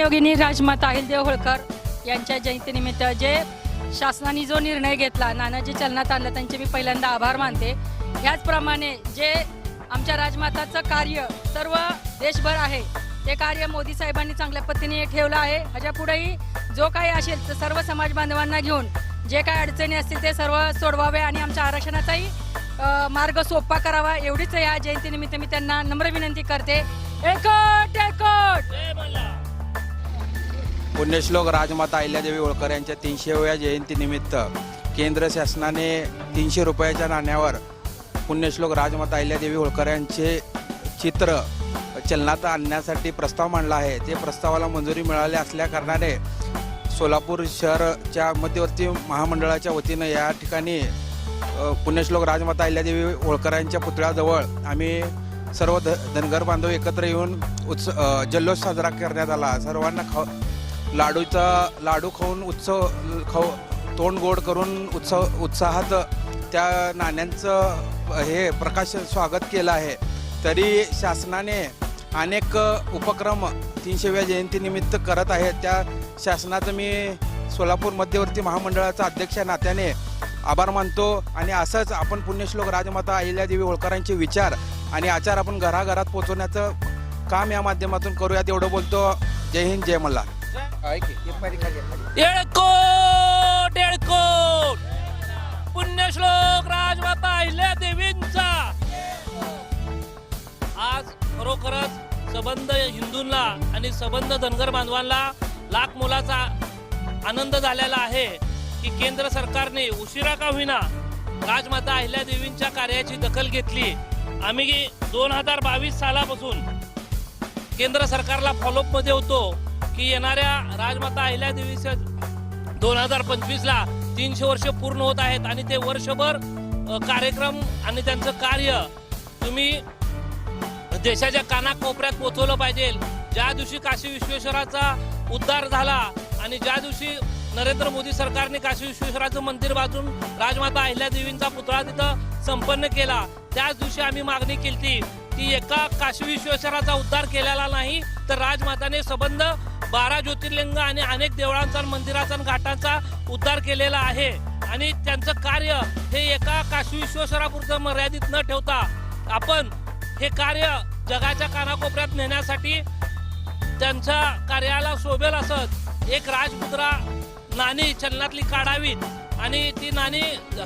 कर्मयोगिनी राजमाता अहिलदेव होळकर यांच्या जयंतीनिमित्त जे शासनाने जो निर्णय घेतला नानाजी चलनात आणलं त्यांचे मी पहिल्यांदा आभार मानते. ह्याचप्रमाणे जे आमच्या राजमाताचं कार्य सर्व देशभर आहे ते कार्य मोदी साहेबांनी चांगल्या पद्धतीने ठेवलं आहे. ह्याच्या पुढेही जो काही असेल तर सर्व समाज बांधवांना घेऊन जे काय अडचणी असतील ते सर्व सोडवावे आणि आमच्या आरक्षणाचाही मार्ग सोपा करावा एवढीच या जयंतीनिमित्त मी त्यांना नम्र विनंती करते. एकट एकट! पुण्यश्लोक राजमाता अहिल्यादेवी होळकर यांच्या तीनशेव्या जयंतीनिमित्त केंद्र शासनाने तीनशे रुपयाच्या नाण्यावर पुण्यश्लोक राजमाता अहिल्यादेवी होळकर यांचे चित्र चलनात आणण्यासाठी प्रस्ताव मांडला आहे. ते प्रस्तावाला मंजुरी मिळाली असल्याकारणाने सोलापूर शहरच्या मध्यवर्ती महामंडळाच्या वतीनं या ठिकाणी पुण्यश्लोक राजमाता अहिल्यादेवी होळकरांच्या पुतळ्याजवळ आम्ही सर्व ध धनगर बांधव एकत्र येऊन उत्स जल्लोष साजरा करण्यात आला. सर्वांना खाऊ लाडूचा लाडू खाऊन उत्सव खाऊ तोंड गोड करून उत्सव उत्साहात त्या नाण्यांचं हे प्रकाश स्वागत केलं आहे. तरी शासनाने अनेक उपक्रम तीनशेव्या जयंतीनिमित्त करत आहेत त्या शासनाचं मी सोलापूर मध्यवर्ती महामंडळाचा अध्यक्ष नात्याने आभार मानतो. आणि असंच आपण पुण्यश्लोक राजमाता अहिल्यादेवी होळकरांचे विचार आणि आचार आपण घराघरात पोचवण्याचं काम या माध्यमातून करूयात एवढं बोलतो. जय हिंद जय मल्हार. येळकोट येळकोट. पुण्यश्लोक राजमाता अहिल्या देवींचा. आज खरोखरच सबंध हिंदूंना आणि सबंध धनगर बांधवांना लाख मोलाचा आनंद झालेला आहे की केंद्र सरकारने उशिरा का होईना राजमाता अहिल्या देवींच्या कार्याची दखल घेतली. आम्ही दोन हजार बावीस सालापासून केंद्र सरकारला फॉलोअपमध्ये होतो. की येणाऱ्या राजमाता अहिल्या दोन हजार पंचवीस ला तीनशे वर्ष पूर्ण होत आहेत आणि ते वर्षभर कार्यक्रम आणि त्यांचं कार्य तुम्ही देशाच्या कानाकोपऱ्यात पोहोचवलं पाहिजे. ज्या दिवशी काशी विश्वेश्वराचा उद्धार झाला आणि ज्या दिवशी नरेंद्र मोदी सरकारने काशी विश्वेश्वराचं मंदिर बांधून राजमाता अहिल्यादेवींचा पुतळा तिथं संपन्न केला त्याच दिवशी आम्ही मागणी केली की एका काशी विश्वेश्वराचा उद्धार केलेला नाही तर राजमाताने संबंध बारा ज्योतिर्लिंग आणि अनेक देवळांचा मंदिराचा घाटांचा उद्धार केलेला आहे. आणि त्यांचं कार्य हे एका काशी विश्वेश्वरापुरतं मर्यादित न ठेवता आपण हे कार्य जगाच्या कानाकोपऱ्यात नेण्यासाठी त्यांच्या कार्याला शोभेल असत. एक राजमुद्रा नाणी चलनातली काढावी आणि ती नाणी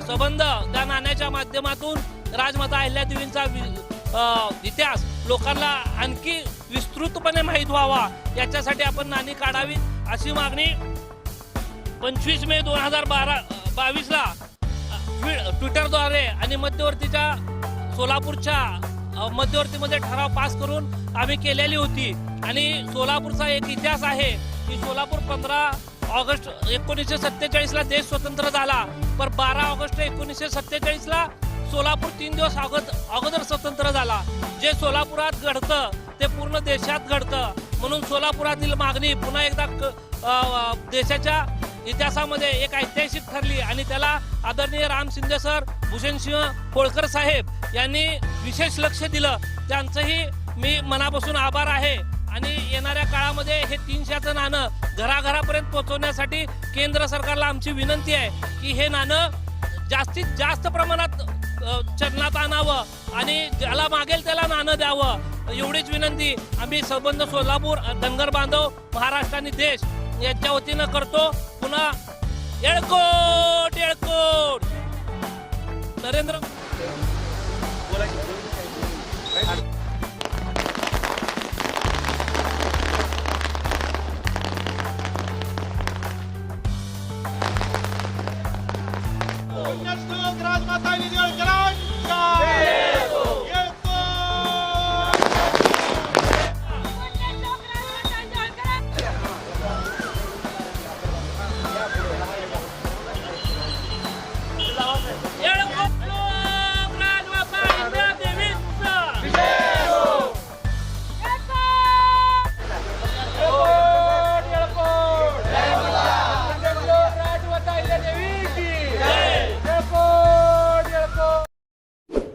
संबंध त्या नाण्याच्या माध्यमातून राजमाता अहिल्यादेवींचा वि- इतिहास लोकांना आणखी विस्तृतपणे माहीत व्हावा. याच्यासाठी आपण नाणी काढावी अशी मागणी पंचवीस मे दोन हजार बारा बावीसला ट्विटरद्वारे आणि मध्यवर्तीच्या सोलापूरच्या मध्यवर्तीमध्ये ठराव पास करून आम्ही केलेली होती. आणि सोलापूरचा एक इतिहास आहे की सोलापूर पंधरा ऑगस्ट एकोणीसशे सत्तेचाळीसला देश स्वतंत्र झाला. पर बारा ऑगस्ट एकोणीसशे सत्तेचाळीसला सोलापूर तीन दिवस अगोदर अगोदर स्वतंत्र झाला. जे सोलापुरात घडतं ते पूर्ण देशात घडतं. म्हणून सोलापुरातील मागणी पुन्हा एकदा क- देशाच्या इतिहासामध्ये एक ऐतिहासिक ठरली आणि त्याला आदरणीय राम शिंदे सर भूषणसिंह होळकर साहेब यांनी विशेष लक्ष दिलं. त्यांचंही मी मनापासून आभार आहे. आणि येणाऱ्या काळामध्ये हे तीनशेचं नाणं घराघरापर्यंत पोहोचवण्यासाठी केंद्र सरकारला आमची विनंती आहे की हे नाणं जास्तीत जास्त प्रमाणात चरणात आणावं आणि ज्याला मागेल त्याला नाणं द्यावं. एवढीच विनंती आम्ही संबंध सोलापूर धनगर बांधव महाराष्ट्र आणि देश यांच्या वतीनं करतो. पुन्हा येळकोट येळकोट. नरेंद्र बोला